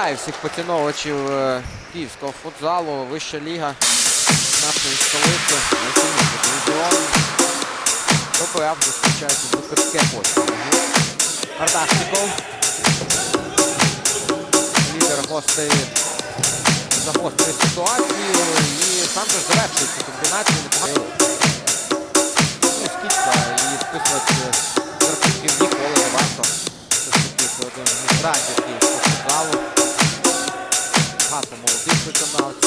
Всіх поціновувачів е, київського футзалу, вища ліга нашої столиці, дивізіон. ППФ зустрічається з Лукацьке поле. Арташников. Лідер гостей загострює ситуацію і сам же завершує цю комбінацію. Ну, скільки і списувати рахунків ніколи не варто. Це ж таки один з about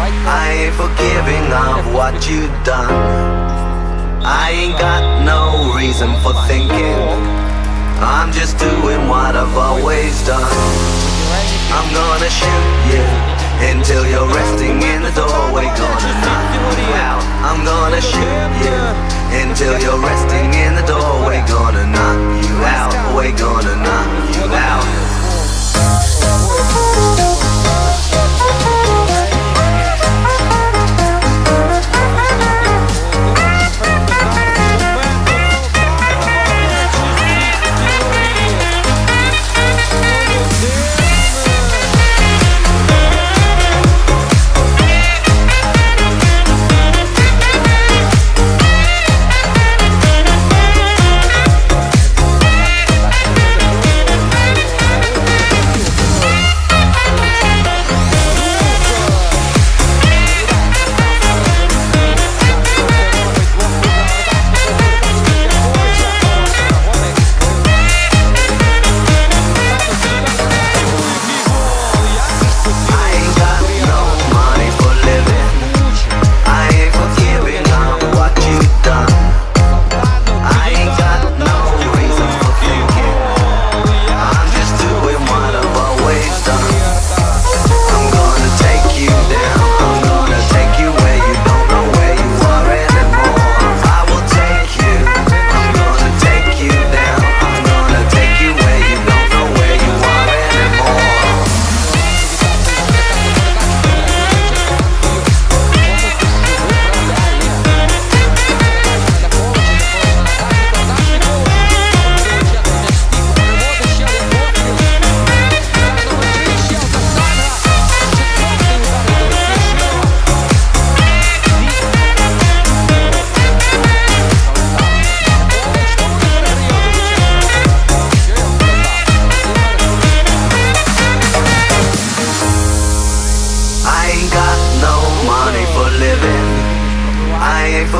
I ain't forgiving of what you've done. I ain't got no reason for thinking. I'm just doing what I've always done. I'm gonna shoot you until you're resting in the doorway. Gonna knock out. I'm gonna shoot you until you're resting in the doorway.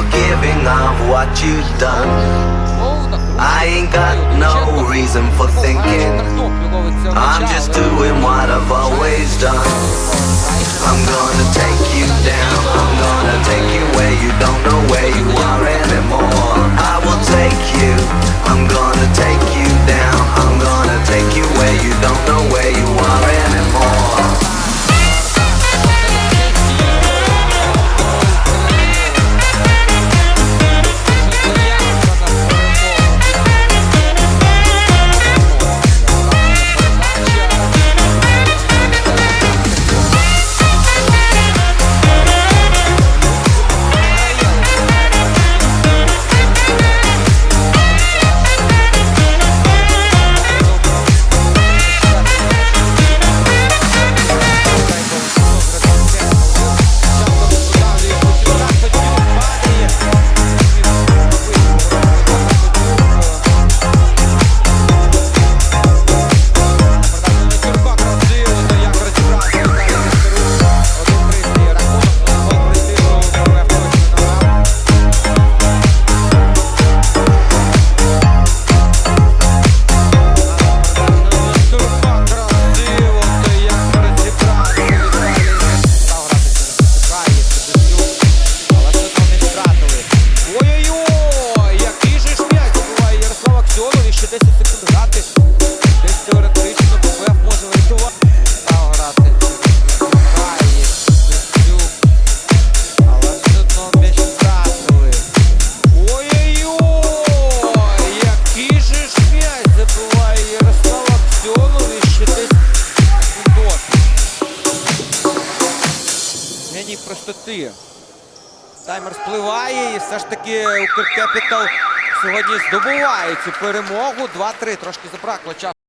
Forgiving of what you've done. I ain't got no reason for thinking. I'm just doing what I've always done. I'm gonna take you down. I'm gonna take you where Тобто висоти. Таймер спливає і все ж таки Укркепітал сьогодні здобуває цю перемогу. 2-3. Трошки забракло часу.